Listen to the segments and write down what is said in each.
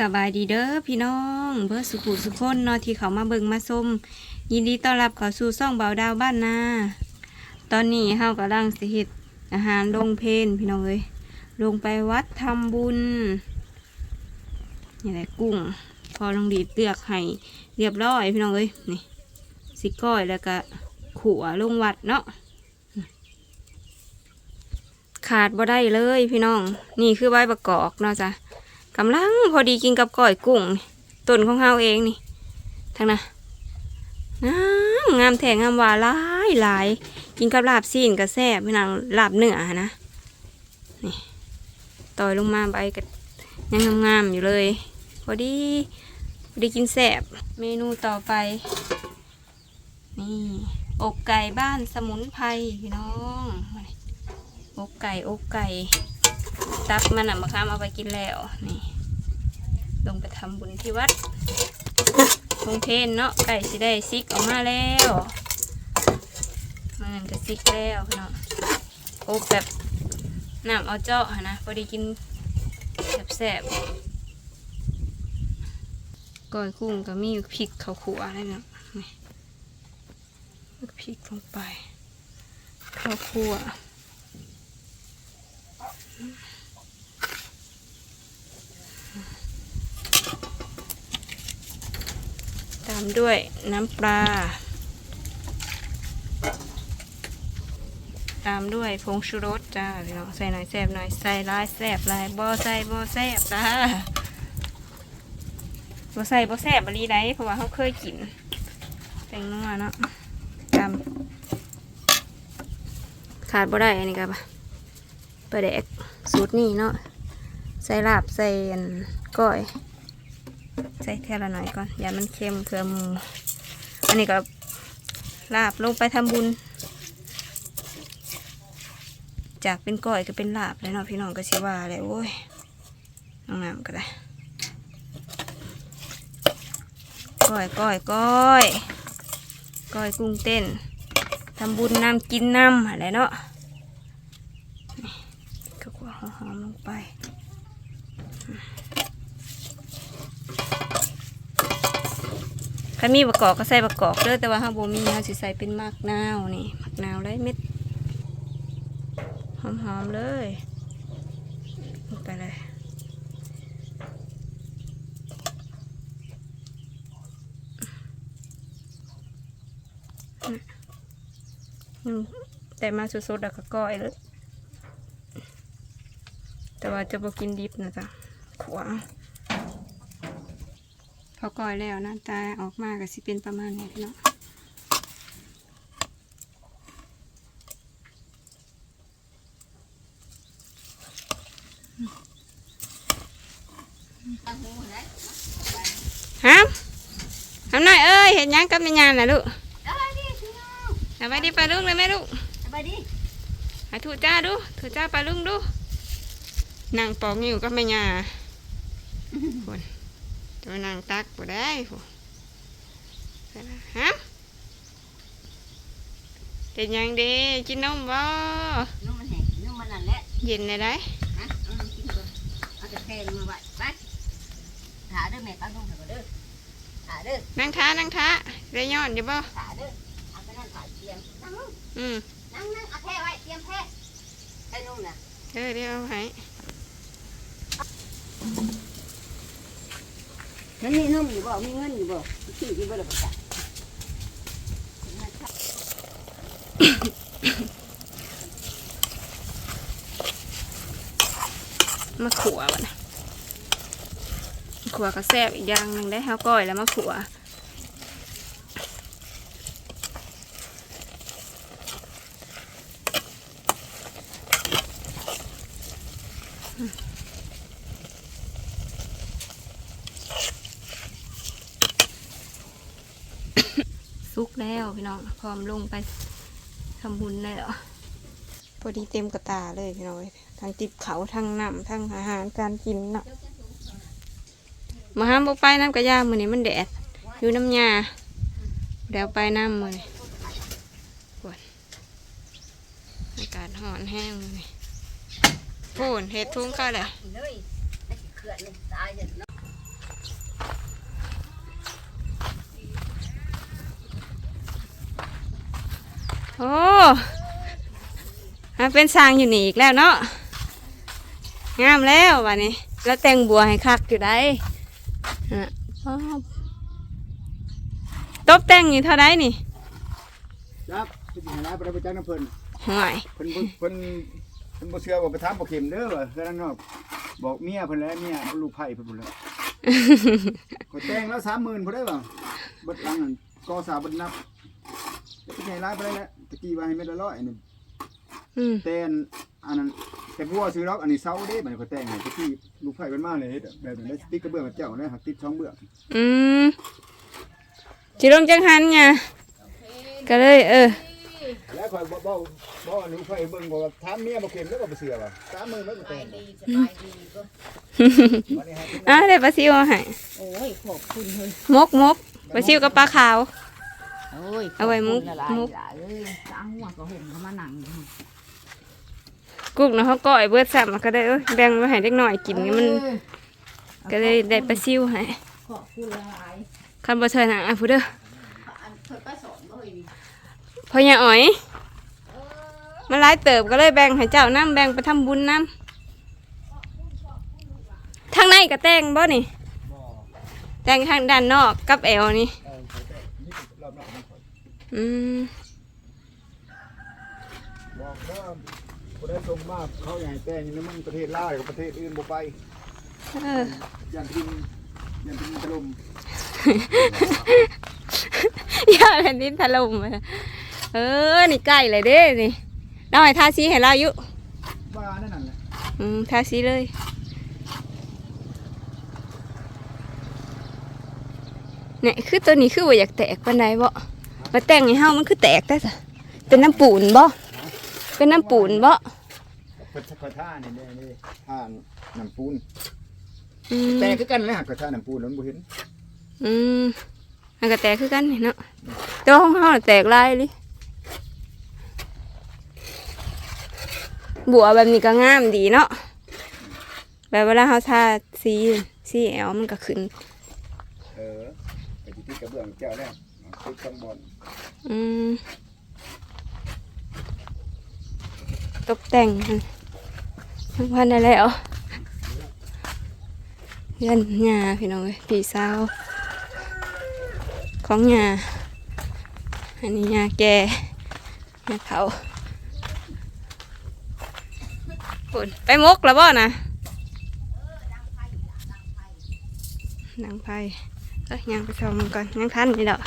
สบายดีเด้อพี่น้องเพื่อสุขุสุขคนเนาะที่เขามาเบิงมาส้มยินดีต้อนรับเขาสู่ซ่องเบาดาวบ้านนาตอนนี้เฮากำลังสิเฮ็ดอาหารลงเพนพี่น้องเอ้ยลงไปวัดทำบุญนี่แหละกุ้ง พอลงดีเลือกให้เรียบร้อยพี่น้องเอ้ยนี่สิก้อยแล้วก็ขัวลงวัดเนาะขาดบ่ได้เลยพี่น้อง นี่คือใบประกอบเนาะจ้ะ กำลังพอดีกินกับก้อยกุ้งต้นของเฮาเองนี่ทางน่ะงามงามแถงงามวาหลายหลายกินกับลาบซีนกับแซ่บพี่นางลาบเนื้อนะนี่ต่อยลงมาใบกับยังงามๆอยู่เลยพอดีพอดีกินแซ่บเมนูต่อไปนี่อกไก่บ้านสมุนไพรพี่น้องอกไก่อกไก่ ตักมันอะมาค้ามเอาไปกินแล้วนี่ ลงไปทำบุญที่วัดลงเพนเนาะไก่สิได้ซิกออกมาแล้วมันก็ซิกแล้วเนาะโอ้แบบน้ำเอาเจาะนะพอดีกินแซ่บๆก้อยกุ้งก็มีพริกข้าวขัวอะไรเนาะพริกลงไปข้าวคั่วตามด้วยน้ำปลา ตามด้วยผงชูรสจ้าพี่น้องใส่หน่อยแซ่บหน่อยใส่ลายแซ่บลายบ่ใส่บ่แซ่บจ้าบ่ใส่บ่แซ่บบรีได้เพราะว่าเขาเคยกินแตงนัวเนาะตามขาดบ่ได้อันนี้ครับปลาแดกสูตรนี้เนาะใส่ลาบใส่ก้อย ใส่เท่าละหน่อยก่อน อย่ามันเค็มเผื่อมูอันนี้ก็ลาบลงไปทำบุญ จากเป็นก้อยก็เป็นลาบเลยเนาะพี่น้องก็ชิว่าเลยโอ้ยน้องน้ำก็ได้ก้อยก้อยก้อยก้อยกุ้งเต้นทำบุญน้ำกินน้ำอะไรเนาะก็ขัวหอมๆลงไป ถ้ามีประกอบก็ใส่ประกอบเด้อแต่ว่าห้าโบมีเขาสิใส่เป็นมากนาวนี่มากนาวไรเม็ดหอมๆเลยลงไปเลยแต่มาสดๆแล้วก็ก้อยเลยแต่ว่าจะบอกินดิบนะจ๊ะขวา พอก่อยแล้วหน้าตาออกมาก็สิเป็นประมาณนี้พี่เนาะฮะทำหน่อยเอ้ยเห็นยังกับแม่ยานน่ะลูกสบายดีพี่น้องสบายดีปลาลุงเลยแม่ลูกสบายดีหาถูจ้าดูถูจ้าปลาลุงดูนั่งปอกอยู่กับแม่ยาคน ตัวนางตักบ่ได้ผู้ฮะเป็นยังเด้กินนมบ่นุ่มมันแห้งนุ่มมันนั่นแหละเย็นเลยได้ฮะเอามากินก่อนเอาแต่แป้งมาไว้ไปถาเด้อแม่ตั้งนุ่มให้ก่อนเด้อถาเด้อนั่งท้านั่งท้าได้ย้อนอยู่บ่ถาเด้อเอาไปนั่งถาเตรียมนั่งลงอืมนั่งนั่งเอาแพ้ไว้เตรียมแพ้ไอ้นุ่มน่ะเออเดี๋ยวเอาให้ นั่นนี่น้องมีบ่มีเงินอยู่บ่ซื้อที่บ่ได้ประกาศมาขัวบ่นะขัวก็แซ่บอีกอย่างหนึ่งได้ข้าวก้อยแล้วมาขัว แล้วพี่น้องพร้อมลงไปทำบุญได้หรอพอดีเต็มกระตาเลยพี่น้อยทั้งติบเขาทั้งน้ำทั้งอาหารการกินเนาะมาห้ามบ่ไปน้ำกระยามือนี้มันแดดอยู่น้ำยาเดี๋ยวไปน้ำมือนี้ปวดอากาศห่อนแห้งมือนี้โผนเห็ดทุ่งเข้าเลย เลยไอ้สิเขื่อนเลยตายเด้อเนาะอ้มาเป็นสร้างอยู่นี่อีกแล้วเนาะงามแล้ววันนี้ แล้วแต่งบัวให้คักอยู่ได้อะอ้าวตบแต่งอยู่เท่าไรนี่ครับที่ไหนนะไปจ้างน้ำเพิ่นห่วยเพิ่นบ่เพิ่นเพิ่นบ่เชื่อว่าไปถามบ่เข็มเด้อว่าเฮือนนอกบอกเมียเพิ่นแล้วเมียเอาลูกไผ่เพิ่นบ่แล้วก็แต่งแล้ว30,000พุ่นได้บ่เบิดหลังนั่นก็สาเบิดนับจะไปไหนร้ายไปแล้ว ตะกี้ว่าให้เม็ดละร้อยอันนี้อืม แต่นอันนั้นแต่บัวซื้อดอกอันนี้เซาเด้บันก็แต่งให้ตะกี้ลูกไผ่เพิ่นมาเลยเฮ็ดแบบนั้นได้ติดกระเบื้องกับเจ้าได้หักติดช่องเบื้องอืมจิลงจังหันไงก็เลย เออ แล้วคอยบ่บ่บ่ลูกไผ่เบิ่งบ่ว่าถามเมียบ่เข็มแล้วก็บ่เชื่อว่า30,000แล้วก็แต่งดีสบายดีก็วันนี้ให้อะเดี๋ยวปลาซิวเอาให้โอ้ยขอบคุณเฮ้ยมกมกปลาซิวกับปลาขาว เอาไว้มุกขอบคุณละลายมุกหลายเอ้ยจ้างหัวก็ห่มเขามานั่งอยู่กุ๊กเนาะเขาก้อยเบิดซ้ำก็ได้เอ้ยแบ่งไว้ให้เด็กหน่อยกินมันเออก็เลยได้ปลาซิวให้ขอบคุณละลายคันบ่เชิญหาอะผู้เด้ออันเคยไปสอนบ่เฮ้ยนี่พออย่าอ๋อยมันหลายเติบก็เลยแบ่งให้เจ้าน้ำแบ่งไปทำบุญน้ำทางในก็แต่งบ่นี่แต่งทางด้านนอกกับแอวนี่ อยอืมบอกว่าผู้ได้ส่งมาเขาอยากให้แต่งนี่มันประเทศลาวกับประเทศอื่นบ่ไปเออยันทินยันทินถล่มอย่าแผ่นดินถล่มอะเออ นี่ใกล้เลยเด้นี่เราให้ทาสีให้เราอยู่ว่านั่นน่ะแหละอืมทาสีเลยเนี่ยคือตัวนี้คือว่าอยากแตกปันไดบ่ มาแต่งให้เฮามันคือแตกแต่ซะเป็นน้ำปูนบ่เป็นน้ำปูนบ่เพิ่นสักกระท่านี่แน่นี่ท่าน้ำปูน อืมแต่คือกันแหละกระท่าน้ำปูนแล้วมันบ่เห็นอืมมันก็แตกคือกันนี่เนาะแตัวของเฮาน่ะแตกลายเลยบัวแบบนี้ก็งามดีเนาะแบบเวลาเฮาทาสีสีแอลมันก็ขึ้น เออไปที่ที่กระเบื้องเจ้าแล้ว ติดช่องบนอืมตกแต่งทั้งพันได้แล้วเงินหญ้าพี่น้องเอ้ยพี่สาวของหญ้าอันนี้หญ้าแก่หญ้าเขาปุ่นไปมกแล้วบ่นะนางไพ่เอ้ยยังไปชมก่อนยังทันนี่ดอก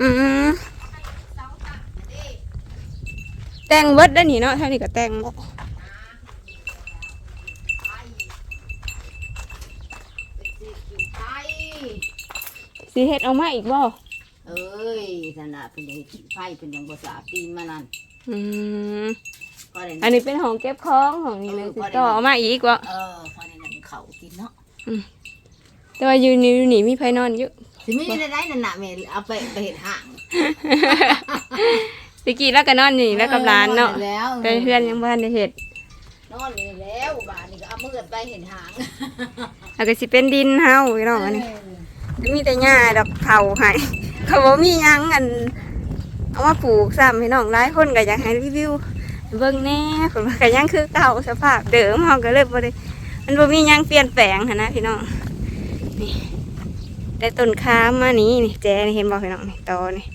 อืมแต่งเบิดได้หนิเนาะเท่านี้ก็แต่งบ่ไปสีเฮ็ดเอามาอีกบ่เอ้ยนั่นน่ะเป็นอย่างไฟเป็นอย่างภาษาปีนมานั่นอืมก็ได้อันนี้เป็นของเก็บของของนี่เลยสิต่อเอามาอีกวะเออพอได้นั่นเขากินเนาะแต่ว่าอยู่นี่อยู่นี่มีไผนอนอยู่ สิมีได้ได้นั่นน่ะแม่เอาไปไปเห็ดห่างตะกี้แล้วก็นอนนี่แล้วกับร้านเนาะออแล้วแต่เพื่อนยังบ่ทันได้เฮ็ดนอนนี่แล้วบ้านนี่ก็เอามือไปเห็นหางแล้วก็สิเป็นดินเฮาพี่น้องอันนี้มีแต่หญ้าดอกเผาให้เขาบ่มีหยังอันเอามาปลูกซ้ำพี่น้องหลายคนก็อยากให้รีวิวเบิ่งแน่ผลว่าก็ยังคือเก่าสภาพเดิมเฮาก็เลยบ่ได้มันบ่มีหยังเปลี่ยนแปลงหันนะพี่น้องนี่ แต่ต้นค้ามานี้นี่แจนี่เห็นบ่พี่น้องนี่ตอนี่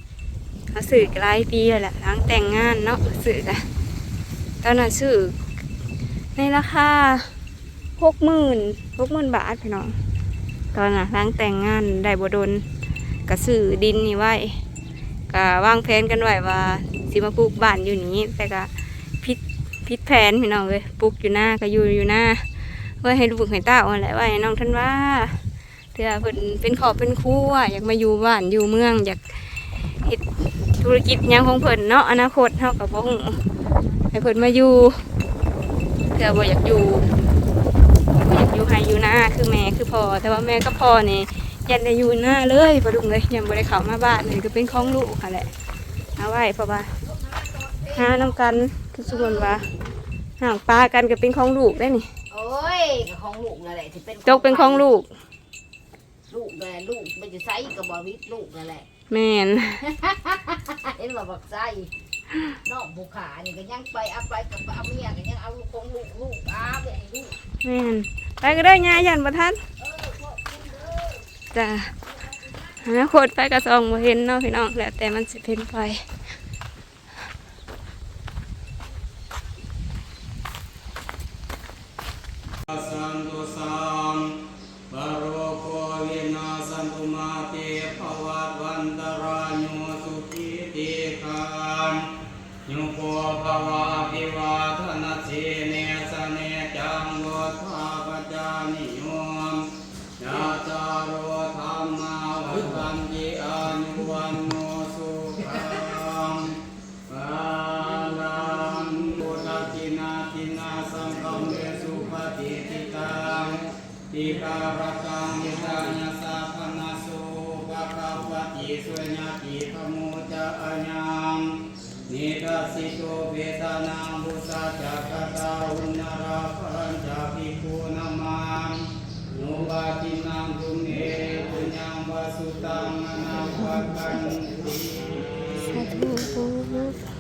เขาซื้อหลายปีแล้วแหละหลังแต่งงานเนาะซื้อกันตอนนั้นซื้อในราคาหกหมื่นหกหมื่นบาทพี่น้อง ตอนน่ะหลังแต่งงานได้บดนก็ซื้อดินนี่ไว้ก็วางแผนกันไว้ว่าสิมาปลูกบ้านอยู่นี้ แต่ก็พิษพิษแผนพี่น้องเลยปลูกอยู่หน้าก็อยู่อยู่หน้าไว้ให้ลูกให้เต้าอะไรไว้ให้น้องท่านว่า เถื่อเพิ่นเป็นขอบเป็นครัวอยากมาอยู่บ้านอยู่เมืองอยากเฮ็ดธุรกิจหยังของเพิ่นเนาะอนาคตเฮากับบ่ฮู้ให้เพิ่นมาอยู่เถื่อบ่อยากอยู่บ่อยากอยู่ให้อยู่หน้าคือแม่คือพ่อแต่ว่าแม่กับพ่อนี่ยันได้อยู่หน้าเลยบ่ลุงเลยยังบ่ได้เข้ามาบ้านนี่ก็เป็นของลูกค่ะแหละเอาไว้เพราะว่าหาน้ำกันคือส่วนว่าห่างปลากันก็เป็นของลูกได้นี่โอ้ยก็ของลูกนั่นแหละที่เป็นจกเป็นของลูก ลูกนั่นแหละลูกมันจะใส่กับบอวิทลูกนั่นแหละแแม่นเห็นว่าบักไส้นอกบุขานี่ก็ยังไปเอาไปกับเอาเมียก็ยังเอาลูกคงลูกลูกอาไปให้ลูกแม่นไปก็ได้ยายันประทันจ้ะอนาคตไปกระซองบ่เห็นเนาะพี่น้องแล้วแต่มันสิเป็นไป นิยมยาจารุธรรมาวันติอานุวันโนสุขังปาลังบุตตินาทินาสังฆเมสุปฏิทิตังติการตังยิตายาสัพนาสุปะคะปติสุญญาติขมุจะอัญญังนิทัสสิโตเวทานังบุสะจักตาอุณราปัญจาภิกขุนัง วาตินังตุเอปุญญังวาสุตังอนาคตกันติสาธุ